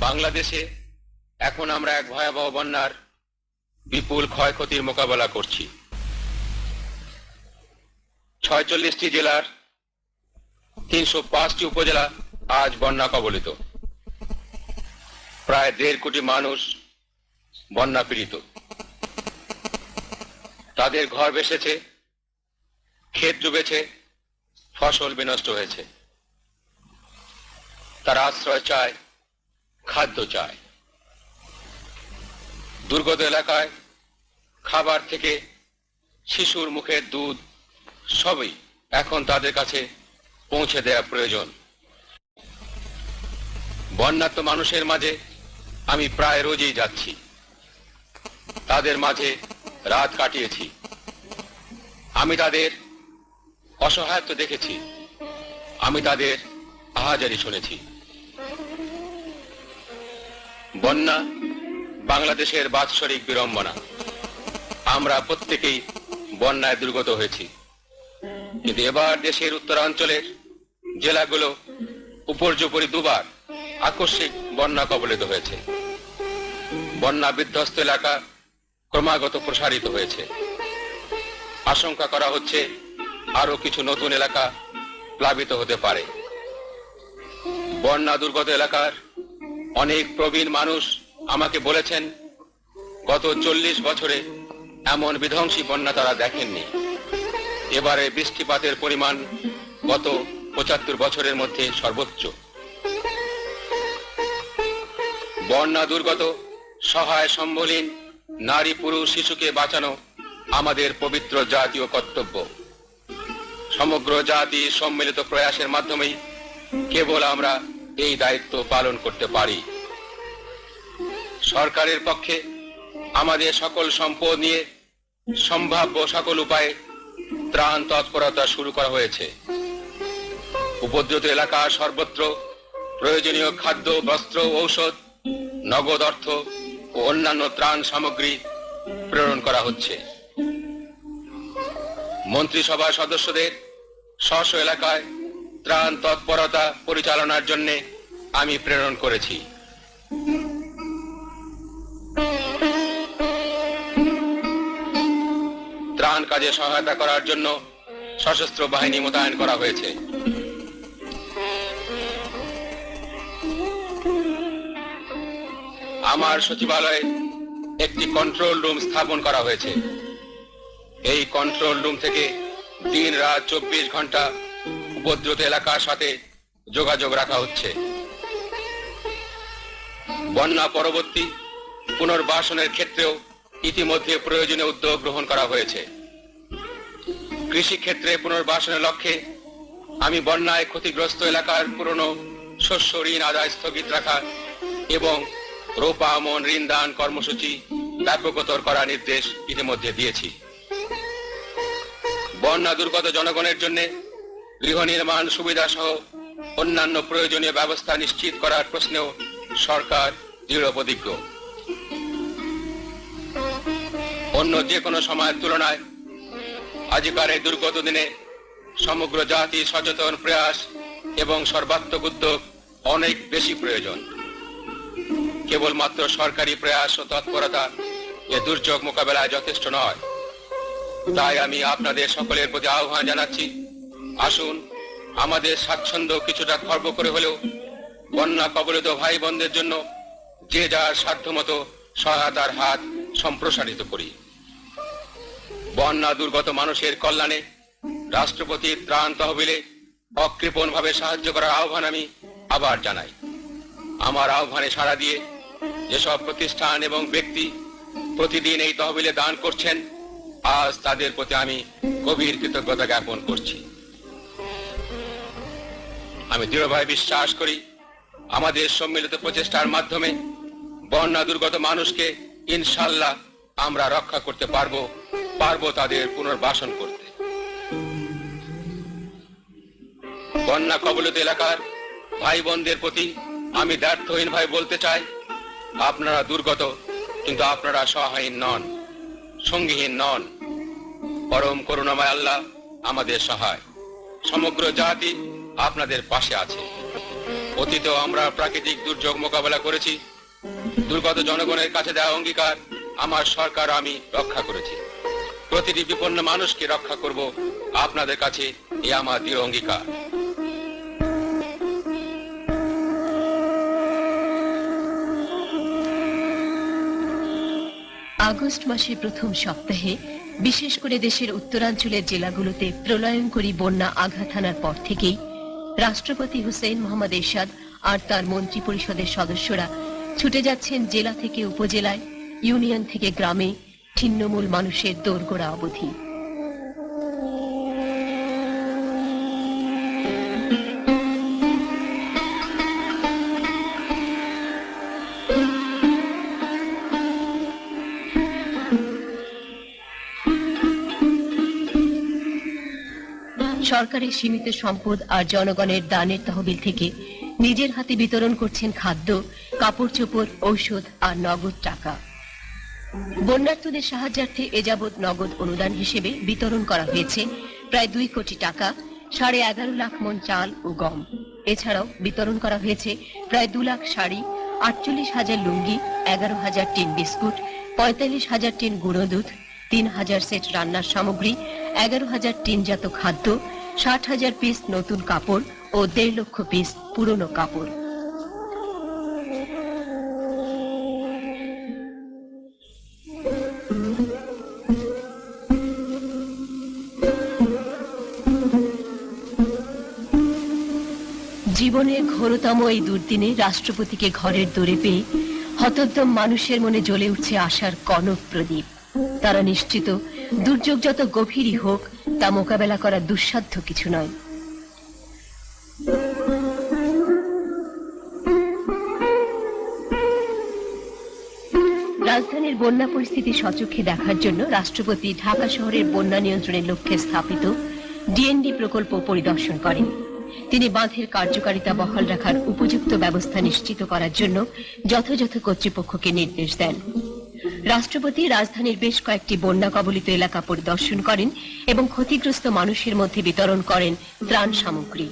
বাংলাদেশে এখন আমরা এক ভয়াবহ বন্যার বিপুল ক্ষয়ক্ষতির মোকাবেলা করছি। ছয়চল্লিশটি জেলার তিনশো পাঁচটি উপজেলা আজ বন্যা কবলিত। প্রায় দেড় কোটি মানুষ বন্যা পীড়িত। তাদের ঘর বেসেছে, ক্ষেত ডুবেছে, ফসল বিনষ্ট হয়েছে। তারা আশ্রয় চায় খাদ্য চায়। দুর্গত এলাকায় খাবার থেকে শিশুর মুখের দুধ সবই এখন তাদের কাছে পৌঁছে দেওয়া প্রয়োজন। বন্যাত্ম মানুষের মাঝে আমি প্রায় রোজই যাচ্ছি। তাদের মাঝে রাত কাটিয়েছি। আমি তাদের অসহায়ত্ব দেখেছি। আমি তাদের আহাজারি শুনেছি। বন্যা, বাংলাদেশের বাৎসরিক বিড়ম্বনা। আমরা প্রত্যেকেই বন্যায় দুর্গত হয়েছি। কিন্তু এবার দেশের উত্তরাঞ্চলের জেলাগুলো উপর্যুপরি দুবার আকস্মিক বন্যা কবলিত হয়েছে। বন্যা বিধ্বস্ত এলাকা ক্রমাগত প্রসারিত হয়েছে। আশঙ্কা করা হচ্ছে আরও কিছু নতুন এলাকা প্লাবিত হতে পারে। বন্যা দুর্গত এলাকার অনেক প্রবীণ মানুষ আমাকে বলেছেন, গত চল্লিশ বছরে এমন বিধ্বংসী বন্যা তারা দেখেননি। এবারে বৃষ্টিপাতের পরিমাণ গত পঁচাত্তর বছরের মধ্যে সর্বোচ্চ। বন্যা দুর্গত, সহায় সম্বলীন, নারী পুরুষ শিশুকে বাঁচানো আমাদের পবিত্র জাতীয় কর্তব্য। সমগ্র জাতি সম্মিলিত প্রয়াসের মাধ্যমেই কেবল আমরা এই দায়িত্ব পালন করতে পারি। সরকারের পক্ষে আমাদের সকল সম্পদ নিয়ে সম্ভাব্য সকল উপায়ে ত্রাণ তৎপরতা শুরু করা হয়েছে। উপদ্রুত এলাকা সর্বত্র প্রয়োজনীয় খাদ্য, বস্ত্র, ঔষধ, নগদ অর্থ ও অন্যান্য ত্রাণ সামগ্রী প্রেরণ করা হচ্ছে। মন্ত্রিসভার সদস্যদের স্ব এলাকায় ত্রাণ তৎপরতা পরিচালনার জন্য আমি প্রেরণ করেছি। ত্রাণ কাজে সহায়তা করার জন্য সশস্ত্র বাহিনী মোতায়েন করা হয়েছে। আমার সচিবালয়ে একটি কন্ট্রোল রুম স্থাপন করা হয়েছে। এই কন্ট্রোল রুম থেকে দিন রাত চব্বিশ ঘণ্টা উপদ্রুত এলাকার সাথে যোগাযোগ রাখা হচ্ছে। বন্যা পরবর্তী পুনর্বাসনের ক্ষেত্রেও ইতিমধ্যে প্রয়োজনীয় উদ্যোগ গ্রহণ করা হয়েছে। কৃষি ক্ষেত্রে পুনর্বাসনের লক্ষ্যে আমি বন্যায় ক্ষতিগ্রস্ত এলাকার পুরনো শস্য ঋণ আদায় স্থগিত রাখা এবং রোপা, আমন, ঋণ দান কর্মসূচি ব্যাপকতর করার নির্দেশ ইতিমধ্যে দিয়েছি। বন্যা দুর্গত জনগণের জন্য গৃহ নির্মাণ সুবিধা সহ অন্যান্য প্রয়োজনীয় ব্যবস্থা নিশ্চিত করার প্রশ্নেও সরকার দৃঢ় প্রতিজ্ঞ অন্য যে কোনো সময়ের তুলনায় আজিকার এই দুর্গত দিনে সমগ্র জাতি সচেতন, প্রয়াস এবং সর্বাত্মক উদ্যোগ অনেক বেশি প্রয়োজন। কেবলমাত্র সরকারি প্রয়াস ও তৎপরতা এ দুর্যোগ মোকাবেলায় যথেষ্ট নয়। তাই আমি আপনাদের সকলের প্রতি আহ্বান জানাচ্ছি, আসুন আমাদের স্বাচ্ছন্দ্য কিছুটা খর্ব করে হলেও বন্যা কবলিত ভাই বোনদের জন্য যে যার সাধ্যমতো সহায়তার হাত সম্প্রসারিত করি। বন্যা দুর্গত মানুষের কল্যাণে রাষ্ট্রপতির ত্রাণ তহবিলে অকৃপণ ভাবে সাহায্য করার আহ্বান আমি আবার জানাই। আমার আহ্বানে সাড়া দিয়ে যেসব প্রতিষ্ঠান এবং ব্যক্তি প্রতিদিন এই তহবিলে দান করছেন, আজ তাদের প্রতি আমি গভীর কৃতজ্ঞতা জ্ঞাপন করছি। আমি দৃঢ়ভাবে বিশ্বাস করি আমাদের সম্মিলিত প্রচেষ্টার মাধ্যমে বন্যা দুর্গত মানুষকে ইনশাল্লাহ আমরা রক্ষা করতে পারব পারব তাদের পুনর্বাসন করতে। বন্যা কবলিত এলাকার ভাই বোনদের প্রতি আমি ব্যর্থহীন ভাই বলতে চাই, আপনারা দুর্গত, কিন্তু আপনারা সহায়হীন নন, সঙ্গীহীন নন। পরম করুণাময় আল্লাহ আমাদের সহায়। সমগ্র জাতি আপনাদের পাশে আছে। অতীতেও আমরা প্রাকৃতিক দুর্যোগ মোকাবেলা করেছি। দুর্গত জনগণের কাছে দেওয়া অঙ্গীকার আমার সরকার আমি রক্ষা করেছি। প্রতিটি বিপন্ন মানুষকে রক্ষা করব আপনাদের কাছে এ আমার দৃঢ় অঙ্গীকার। আগস্ট মাসের প্রথম সপ্তাহে বিশেষ করে দেশের উত্তরাঞ্চলের জেলাগুলোতে প্রলয়ঙ্করী বন্যা আঘাত হানার পর থেকেই রাষ্ট্রপতি হুসেইন মোহাম্মদ এরশাদ আর তার মন্ত্রী পরিষদের সদস্যরা ছুটে যাচ্ছেন জেলা থেকে উপজেলায়, ইউনিয়ন থেকে গ্রামে, ছিন্নমূল মানুষের দোরগোড়া অবধি। সরকারের সীমিত সম্পদ আর জনগণের দানের তহবিল থেকে নিজের হাতে বিতরণ করছেন খাদ্য, কাপড় চোপড়, ঔষধ আর নগদ টাকা। বন্যার্থদের সাহায্যার্থে এ যাবৎ নগদ অনুদান হিসেবে বিতরণ করা হয়েছে প্রায় দুই কোটি টাকা, সাড়ে এগারো লাখ মন চাল ও গম। এছাড়াও বিতরণ করা হয়েছে প্রায় দু লাখ শাড়ি, আটচল্লিশ হাজার লুঙ্গি, এগারো হাজার টিন বিস্কুট, পঁয়তাল্লিশ হাজার টিন গুঁড়ো দুধ, তিন হাজার সেট রান্নার সামগ্রী, এগারো হাজার টিনজাত খাদ্য ষাট হাজার পিস নতুন কাপড় ও দেড় লক্ষ পিস পুরনো কাপড়। জীবনের ঘোরতম এই দুর্দিনে রাষ্ট্রপতিকে ঘরের দৌড়ে পেয়ে হতোদ্যম মানুষের মনে জ্বলে উঠছে আশার কনক প্রদীপ। তারা নিশ্চিত, দুর্যোগ যত গভীরই হোক তা মোকাবেলা করা দুঃসাধ্য কিছু নয়। রাজধানীর বন্যা পরিস্থিতি সচক্ষে দেখার জন্য রাষ্ট্রপতি ঢাকা শহরের বন্যা নিয়ন্ত্রণের লক্ষ্যে স্থাপিত ডিএনডি প্রকল্প পরিদর্শন করেন। তিনি বাঁধের কার্যকারিতা বহাল রাখার উপযুক্ত ব্যবস্থা নিশ্চিত করার জন্য যথাযথ কর্তৃপক্ষকে নির্দেশ দেন। রাষ্ট্রপতি রাজধানীর বেশ কয়েকটি বন্যা কবলিত এলাকা পরিদর্শন করেন এবং ক্ষতিগ্রস্ত মানুষের মধ্যে বিতরণ করেন ত্রাণ সামগ্রী।